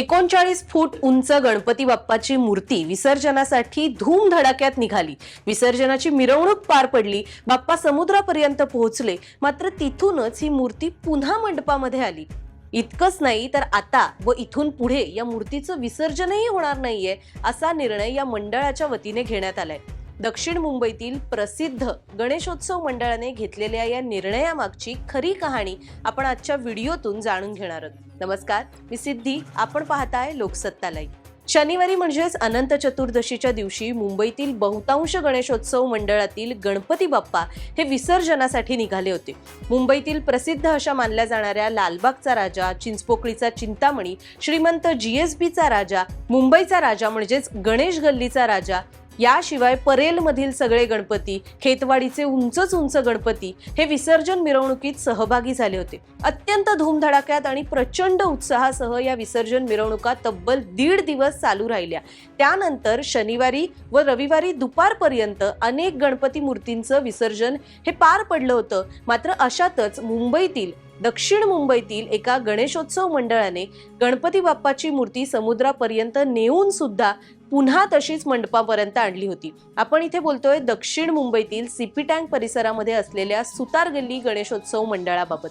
एकोणचाळीस फूट उंच गणपती बाप्पाची मूर्ती विसर्जनासाठी धूमधडाक्यात निघाली. विसर्जनाची मिरवणूक पार पडली. बाप्पा समुद्रापर्यंत पोहोचले. मात्र तिथूनच ही मूर्ती पुन्हा मंडपामध्ये आली. इतकंच नाही तर आता व इथून पुढे या मूर्तीचं विसर्जनही होणार नाहीये असा निर्णय या मंडळाच्या वतीने घेण्यात आलाय. दक्षिण मुंबईतील प्रसिद्ध गणेशोत्सव मंडळाने घेतलेल्या या निर्णयामागची खरी कहाणी आपण आजच्या व्हिडिओतून जाणून घेणार आहोत. नमस्कार मी सिद्धी. आपण पाहताय लोकसत्ता लाईव्ह शनिवारी म्हणजेच अनंत चतुर्दशीच्या दिवशी मुंबईतील बहुतांश गणेशोत्सव मंडळातील गणपती बाप्पा हे विसर्जनासाठी निघाले होते. मुंबईतील प्रसिद्ध अशा मानल्या जाणाऱ्या लालबागचा राजा चिंचपोकळीचा चिंतामणी श्रीमंत जीएसबीचा राजा मुंबईचा राजा म्हणजेच गणेश गल्लीचा राजा याशिवाय परेलमधील सगळे गणपती खेतवाडीचे उंचच उंच गणपती हे विसर्जन मिरवणुकीत सहभागी झाले होते. अत्यंत धूमधडाक्यात आणि प्रचंड उत्साहासह या विसर्जन मिरवणुका तब्बल दीड दिवस चालू राहिल्या. त्यानंतर शनिवारी व रविवारी दुपारपर्यंत अनेक गणपती मूर्तींचं विसर्जन हे पार पडलं होतं. मात्र अशातच मुंबईतील दक्षिण मुंबईतील एका गणेशोत्सव मंडळाने गणपती बाप्पाची मूर्ती समुद्रापर्यंत नेऊन सुद्धा पुन्हा तशीच मंडपापर्यंत आणली होती. आपण इथे बोलतोय दक्षिण मुंबईतील सीपी टँक परिसरामध्ये असलेल्या सुतार गल्ली गणेशोत्सव मंडळाबाबत.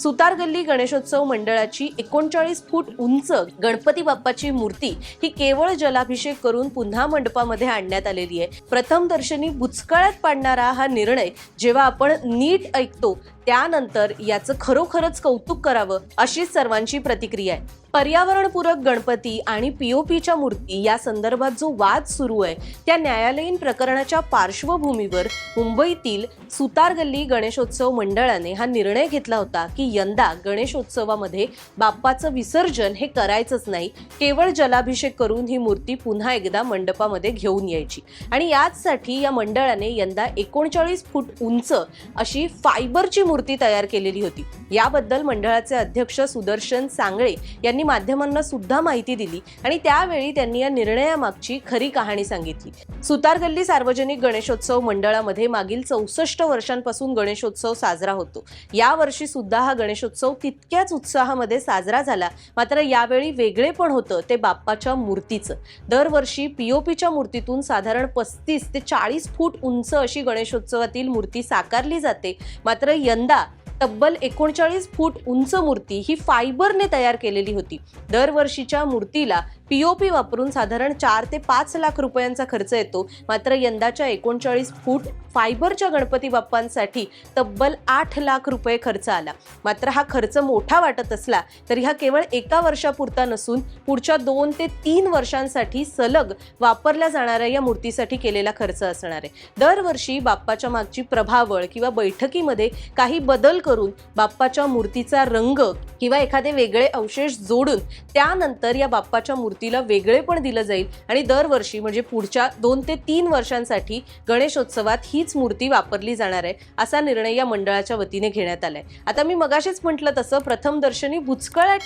सुतार गल्ली गणेशोत्सव मंडळाची एकोणचाळीस फूट उंच गणपती बाप्पाची मूर्ती ही केवळ जलाभिषेक करून पुन्हा मंडपामध्ये आणण्यात आलेली आहे. प्रथम दर्शनी बुचकळ्यात पाडणारा हा निर्णय जेव्हा आपण नीट ऐकतो त्यानंतर याचं खरोखरच कौतुक करावं अशीच सर्वांची प्रतिक्रिया आहे. पर्यावरणपूरक गणपती आणि पीओपीच्या मूर्ती या संदर्भात जो वाद सुरू आहे त्या न्यायालयीन प्रकरणाच्या पार्श्वभूमीवर मुंबईतील सुतार गल्ली गणेशोत्सव मंडळाने हा निर्णय घेतला होता की यंदा गणेशोत्सवामध्ये बाप्पाचं विसर्जन हे करायचंच नाही केवळ जलाभिषेक करून ही मूर्ती पुन्हा एकदा मंडपामध्ये घेऊन यायची. आणि याचसाठी या मंडळाने यंदा एकोणचाळीस फूट उंच अशी फायबरची मूर्ती तयार केलेली होती. याबद्दल मंडळाचे अध्यक्ष सुदर्शन सांगळे यांनी माध्यमांना सुद्धा माहिती दिली आणि त्यावेळी त्यांनी या निर्णयामागची खरी कहाणी सांगितली. सुतारगल्ली सार्वजनिक गणेशोत्सव मंडळामध्ये मागील चौसष्ट वर्षांपासून गणेशोत्सव साजरा होतो. यावर्षी सुद्धा हा गणेशोत्सव तितक्याच उत्साहामध्ये साजरा झाला. मात्र यावेळी वेगळे पण होतं ते बाप्पाच्या मूर्तीचं. दरवर्षी पीओपीच्या मूर्तीतून साधारण पस्तीस ते चाळीस फूट उंच अशी गणेशोत्सवातील मूर्ती साकारली जाते. मात्र यंदा तब्बल एकोणचाळीस फूट उंच मूर्ती ही फायबरने तयार केलेली होती. दरवर्षीच्या मूर्तीला पीओपी वापरून साधारण चार ते पाच लाख रुपयांचा खर्च येतो. मात्र यंदाच्या एकोणचाळीस फूट फायबरच्या गणपती बाप्पांसाठी तब्बल आठ लाख रुपये खर्च आला. मात्र हा खर्च मोठा वाटत असला तरी हा केवळ एका वर्षापुरता नसून पुढच्या दोन ते तीन वर्षांसाठी सलग वापरल्या जाणाऱ्या या मूर्तीसाठी केलेला खर्च असणार आहे. दरवर्षी बाप्पाच्या मागची प्रभावळ किंवा बैठकीमध्ये काही बदल करून बाप्पाच्या मूर्तीचा रंग किंवा एखादे वेगळे अवशेष जोडून त्यानंतर या बाप्पाच्या मूर्ती मूर्तीला वेगळे पण दिलं जाईल. आणि दरवर्षी म्हणजे पुढच्या दोन ते तीन वर्षांसाठी गणेशोत्सवात हीच मूर्ती वापरली जाणार आहे असा निर्णय या मंडळाच्या वतीने घेण्यात आलाय. आता मी मगाशीच म्हटलं तसं प्रथम दर्शनी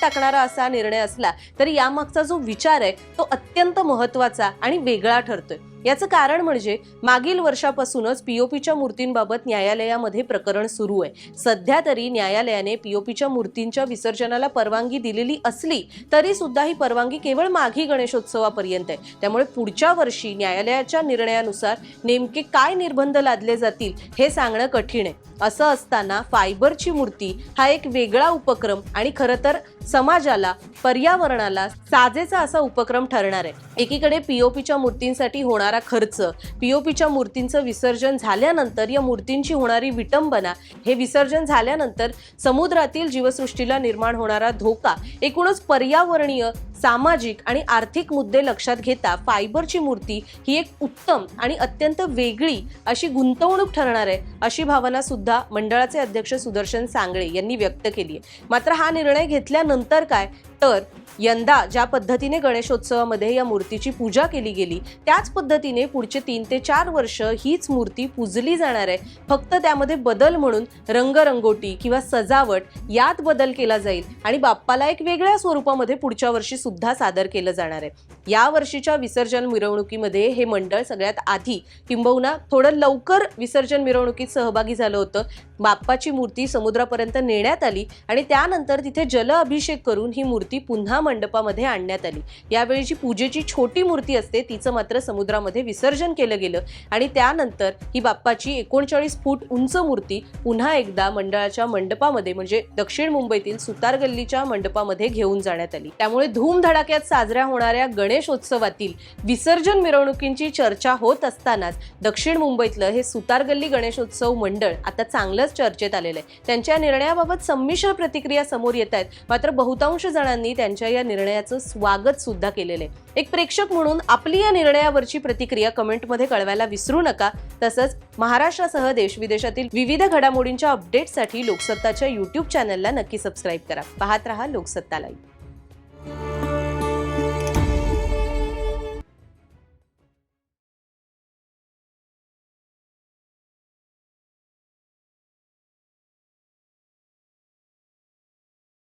टाकणारा असा निर्णय असला तरी यामागचा जो विचार आहे तो अत्यंत महत्त्वाचा आणि वेगळा ठरतोय. याचं कारण म्हणजे मागील वर्षापासूनच पीओपीच्या मूर्तींबाबत न्यायालयामध्ये प्रकरण सुरू आहे. सध्या तरी न्यायालयाने पीओपीच्या मूर्तींच्या विसर्जनाला परवानगी दिलेली असली तरी सुद्धा ही परवानगी केवळ माघी गणेशोत्सवापर्यंत आहे. त्यामुळे पुढच्या वर्षी न्यायालयाच्या निर्णयानुसार नेमके काय निर्बंध लादले जातील हे सांगणं कठीण आहे. असं असताना फायबरची मूर्ती हा एक वेगळा उपक्रम आणि खरं तर समाजाला पर्यावरणाला साजेचा असा उपक्रम ठरणार आहे. एकीकडे पीओपीच्या मूर्तींसाठी होणारा खर्च पीओपीच्या मूर्तींचं विसर्जन झाल्यानंतर या मूर्तींची होणारी विटंबना हे विसर्जन झाल्यानंतर समुद्रातील जीवसृष्टीला निर्माण होणारा धोका एकूणच पर्यावरणीय सामाजिक आणि आर्थिक मुद्दे लक्षात घेता फायबरची मूर्ती ही एक उत्तम आणि अत्यंत वेगळी अशी गुंतवणूक ठरणार आहे अशी भावना सुद्धा मंडळाचे अध्यक्ष सुदर्शन सांगळे यांनी व्यक्त केली आहे. मात्र हा निर्णय घेतल्यानंतर काय? तर यंदा ज्या पद्धतीने गणेशोत्सवामध्ये या मूर्तीची पूजा केली गेली त्याच पद्धतीने पुढचे तीन ते चार वर्ष हीच मूर्ती पूजली जाणार आहे. फक्त त्यामध्ये बदल म्हणून रंगरंगोटी किंवा सजावट यात बदल केला जाईल आणि बाप्पाला एक वेगळ्या स्वरूपामध्ये पुढच्या वर्षी सुद्धा सादर केलं जाणार आहे. या वर्षीच्या विसर्जन मिरवणुकीमध्ये हे मंडळ सगळ्यात आधी किंबहुना थोडं लवकर विसर्जन मिरवणुकीत सहभागी झालं होतं. बाप्पाची मूर्ती समुद्रापर्यंत नेण्यात आली आणि त्यानंतर तिथे जल अभिषेक करून ही मूर्ती पुन्हा मंडपामध्ये आणण्यात आली. यावेळी जी पूजेची छोटी मूर्ती असते तिचं मात्र समुद्रामध्ये विसर्जन केलं गेलं आणि त्यानंतर ही बाप्पाची एकोणचाळीस फूट उंच मूर्ती पुन्हा एकदा मंडळाच्या मंडपामध्ये म्हणजे दक्षिण मुंबईतील सुतार गल्लीच्या मंडपामध्ये घेऊन जाण्यात आली. त्यामुळे धूमधडाक्यात साजऱ्या होणाऱ्या गणेशोत्सवातील विसर्जन मिरवणुकींची चर्चा होत असतानाच दक्षिण मुंबईतलं हे सुतार गल्ली गणेशोत्सव मंडळ आता चांगलंच चर्चेत आलेलं आहे. त्यांच्या निर्णयाबाबत संमिश्र प्रतिक्रिया समोर येत आहेत. मात्र बहुतांश जणांनी त्यांच्या या निर्णयाचं स्वागत सुद्धा केलेलं आहे. एक प्रेक्षक म्हणून आपली या निर्णयावरची प्रतिक्रिया कमेंटमध्ये कळवायला विसरू नका. तसंच महाराष्ट्रासह देशविदेशातील विविध घडामोडींच्या अपडेटसाठी लोकसत्ताच्या युट्यूब चॅनलला नक्की सबस्क्राईब करा. पाहत रहा लोकसत्ता लाईव्ह